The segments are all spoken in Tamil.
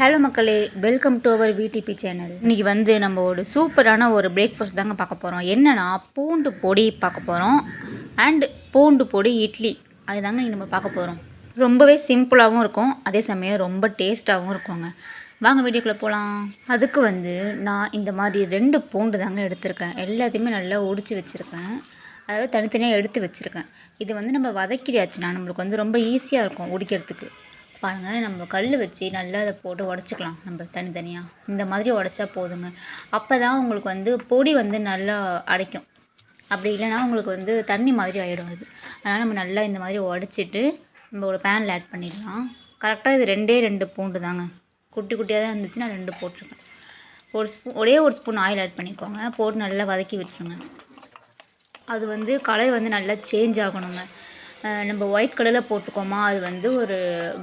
ஹலோ மக்களே welcome to our VDP channel இன்றைக்கி வந்து நம்ம ஒரு சூப்பரான ஒரு பிரேக்ஃபாஸ்ட் தாங்க பார்க்க போகிறோம் என்னென்னா பூண்டு பொடி பார்க்க போகிறோம் அண்ட் பூண்டு பொடி இட்லி அதுதாங்க இன்றைக்கி நம்ம பார்க்க போகிறோம் ரொம்பவே சிம்பிளாகவும் இருக்கும். அதே சமயம் ரொம்ப டேஸ்ட்டாகவும் இருக்குங்க. வாங்க வீடியோக்குள்ளே போகலாம் அதுக்கு வந்து நான் இந்த மாதிரி ரெண்டு பூண்டு தாங்க எடுத்திருக்கேன். எல்லாத்தையுமே நல்லா ஒடிச்சு வச்சுருக்கேன். அதாவது தனித்தனியாக எடுத்து வச்சுருக்கேன். இது வந்து நம்ம வதக்கிடியாச்சுன்னா நம்மளுக்கு வந்து ரொம்ப ஈஸியாக இருக்கும் உடிக்கிறதுக்கு பாருங்கள் நம்ம கல் வச்சு நல்லா அதை போட்டு உடச்சிக்கலாம். நம்ம தனித்தனியாக இந்த மாதிரி உடச்சா போதுங்க. அப்போ தான் உங்களுக்கு வந்து பொடி வந்து நல்லா அடைக்கும். அப்படி இல்லைனா உங்களுக்கு வந்து தண்ணி மாதிரி ஆகிடும் அது. அதனால் நம்ம நல்லா இந்த மாதிரி உடச்சிட்டு நம்ம ஒரு பேனில் ஆட் பண்ணிடலாம். கரெக்டாக இது ரெண்டே ரெண்டு பூண்டு தாங்க. குட்டி குட்டியாக தான் இருந்துச்சு நான் ரெண்டு போட்டிருக்கேன். ஒரு ஸ்பூன் ஒரே ஒரு ஸ்பூன் ஆயில் ஆட் பண்ணிக்கோங்க. போட்டு நல்லா வதக்கி விட்டுருங்க. அது வந்து கலர் வந்து நல்லா சேஞ்ச் ஆகணுங்க. நம்ம ஒயிட் கலரில் போட்டுக்கோமா அது வந்து ஒரு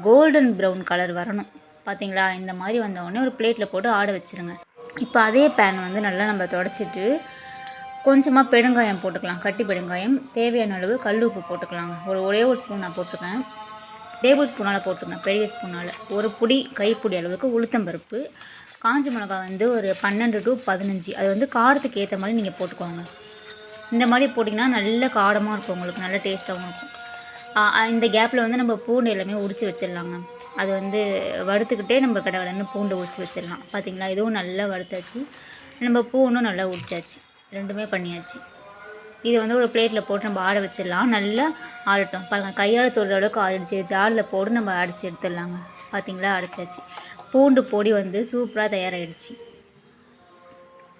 கோல்டன் ப்ரௌன் கலர் வரணும். பார்த்தீங்களா இந்த மாதிரி வந்தவுடனே ஒரு பிளேட்டில் போட்டு ஆட வச்சுருங்க. இப்போ அதே பேன் வந்து நல்லா நம்ம தொடச்சிட்டு கொஞ்சமாக பெருங்காயம் போட்டுக்கலாம். கட்டி பெருங்காயம். தேவையான அளவு கல் உப்பு போட்டுக்கலாங்க. ஒரு ஒரே ஒரு ஸ்பூன் நான் போட்டுருக்கேன் டேபிள் ஸ்பூனால் போட்டுருங்க பெரிய ஸ்பூனால் ஒரு புடி கைப்பிடி அளவுக்கு உளுத்தம்பருப்பு காஞ்ச மிளகாய் வந்து ஒரு பன்னெண்டு டு பதினஞ்சு. அது வந்து காரத்துக்கு ஏற்ற மாதிரி நீங்கள் போட்டுக்கோங்க. இந்த மாதிரி போட்டிங்கன்னா நல்ல காரமாக இருக்கும் உங்களுக்கு நல்ல டேஸ்ட்டாகவும் இருக்கும். இந்த கேப்பில் வந்து நம்ம பூண்டு எல்லாமே உரித்து வச்சிடலாங்க. அது வந்து வறுத்துக்கிட்டே நம்ம கடவுளன்னு பூண்டு உரித்து வச்சிடலாம். பார்த்திங்களா இதுவும் நல்லா வறுத்தாச்சு. நம்ம பூண்டும் நல்லா உரிச்சாச்சு. ரெண்டுமே பண்ணியாச்சு. இது வந்து ஒரு பிளேட்டில் போட்டு நம்ம ஆட வச்சிடலாம். நல்லா ஆடட்டும் பாருங்கள் கையால் தொடுற அளவுக்கு ஆடிடுச்சு ஜாரில் போட்டு நம்ம அடித்து எடுத்துடலாங்க. பார்த்திங்களா அடைச்சாச்சு. பூண்டு பொடி வந்து சூப்பராக தயாராகிடுச்சு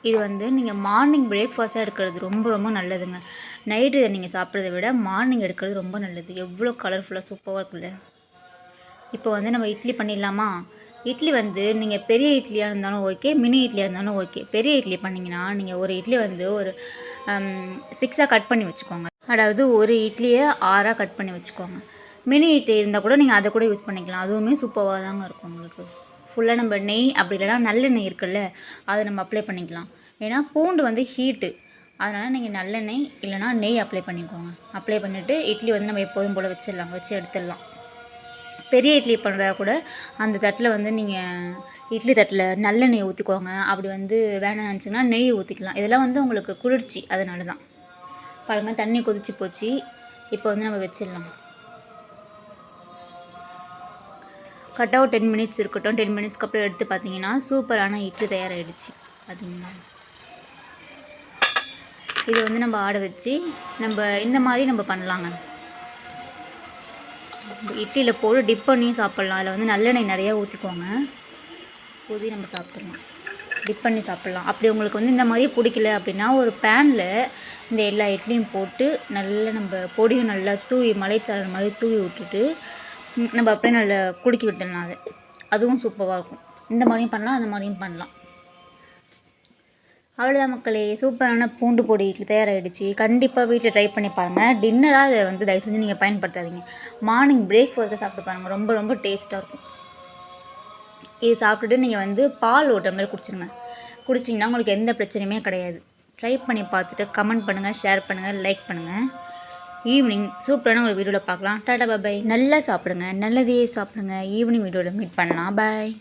இது வந்து நீங்கள் மார்னிங் பிரேக்ஃபாஸ்ட்டாக எடுக்கிறது ரொம்ப ரொம்ப நல்லதுங்க. நைட்டு இதை நீங்கள் சாப்பிட்றத விட மார்னிங் எடுக்கிறது ரொம்ப நல்லது. எவ்வளோ கலர்ஃபுல்லாக சூப்பராக இருக்குல்ல இப்போ வந்து நம்ம இட்லி பண்ணிடலாமா? இட்லி வந்து நீங்கள் பெரிய இட்லியாக இருந்தாலும் ஓகே மினி இட்லியாக இருந்தாலும் ஓகே பெரிய இட்லி பண்ணிங்கன்னா நீங்கள் ஒரு இட்லி வந்து ஒரு சிக்ஸாக கட் பண்ணி வச்சுக்கோங்க. அதாவது ஒரு இட்லியை ஆறாக கட் பண்ணி வச்சுக்கோங்க. மினி இட்லி இருந்தால் கூட நீங்கள் அதை கூட யூஸ் பண்ணிக்கலாம். அதுவுமே சூப்பராக தாங்க இருக்கும் உங்களுக்கு. ஃபுல்லாக நம்ம நெய் அப்படி இல்லைனா நல்லெண்ணெய் இருக்குல்ல அதை நம்ம அப்ளை பண்ணிக்கலாம். ஏன்னா பூண்டு வந்து ஹீட்டு அதனால் நீங்கள் நல்லெண்ணெய் இல்லைனா நெய் அப்ளை பண்ணிக்கோங்க. அப்ளை பண்ணிவிட்டு இட்லி வந்து நம்ம எப்போதும் போல் வச்சிடலாம். வச்சு எடுத்துடலாம். பெரிய இட்லி பண்ணுறதா கூட அந்த தட்டில் வந்து நீங்கள் இட்லி தட்டில் நல்லெண்ணெய் ஊற்றிக்கோங்க அப்படி வந்து வேணாம் நினச்சிங்கன்னா நெய் ஊற்றிக்கலாம் இதெல்லாம் வந்து உங்களுக்கு குளிர்ச்சி. அதனால தான் பாருங்கள் தண்ணி கொதிச்சு போச்சு. இப்போ வந்து நம்ம வச்சிடலாம். கட் ஒரு டென் மினிட்ஸ் இருக்கட்டும். டென் மினிட்ஸ்க்கு அப்புறம் எடுத்து பார்த்தீங்கன்னா சூப்பரான இட்லி தயாராகிடுச்சு பார்த்தீங்களா இது வந்து நம்ம ஆட வச்சு நம்ம இந்த மாதிரி நம்ம பண்ணலாங்க. இட்லியில் போட்டு டிப் பண்ணியும் சாப்பிட்லாம். அதில் வந்து நல்லெண்ணெய் நிறையா ஊற்றிக்கோங்க ஊற்றி நம்ம சாப்பிட்லாம் டிப் பண்ணி சாப்பிட்லாம். அப்படி உங்களுக்கு வந்து இந்த மாதிரி பிடிக்கல அப்படின்னா ஒரு பேனில் இந்த எல்லா இட்லியும் போட்டு நல்லா நம்ம பொடியும் நல்லா தூவி மலைச்சாரல் மாதிரி தூவி விட்டுட்டு நம்ம அப்படியே நல்லா குலுக்கி விட்டுடலாம் அது. அதுவும் சூப்பராக இருக்கும். இந்த மாதிரியும் பண்ணலாம் அந்த மாதிரியும் பண்ணலாம். அவ்வளோதான் மக்களே. சூப்பரான பூண்டு பொடி தயாராகிடுச்சு கண்டிப்பாக வீட்டில் ட்ரை பண்ணி பாருங்கள் டின்னராக அதை வந்து தயவு செஞ்சு நீங்கள் பயன்படுத்தாதீங்க. மார்னிங் பிரேக்ஃபாஸ்ட்டை சாப்பிட்டு பாருங்கள் ரொம்ப ரொம்ப டேஸ்ட்டாக இருக்கும். இது சாப்பிட்டுட்டு நீங்கள் வந்து பால் ஒரு டம்ளர் குடிச்சிருங்க. குடிச்சிங்கன்னா உங்களுக்கு எந்த பிரச்சனையுமே கிடையாது. ட்ரை பண்ணி பார்த்துட்டு கமெண்ட் பண்ணுங்கள் ஷேர் பண்ணுங்கள் லைக் பண்ணுங்கள் ஈவினிங் சூப்பரான ஒரு வீடியோவில் பார்க்கலாம். டாடா பாய் நல்லா சாப்பிடுங்க. நல்லதையே சாப்பிடுங்க. ஈவினிங் வீடியோவில் மீட் பண்ணலாம். பாய்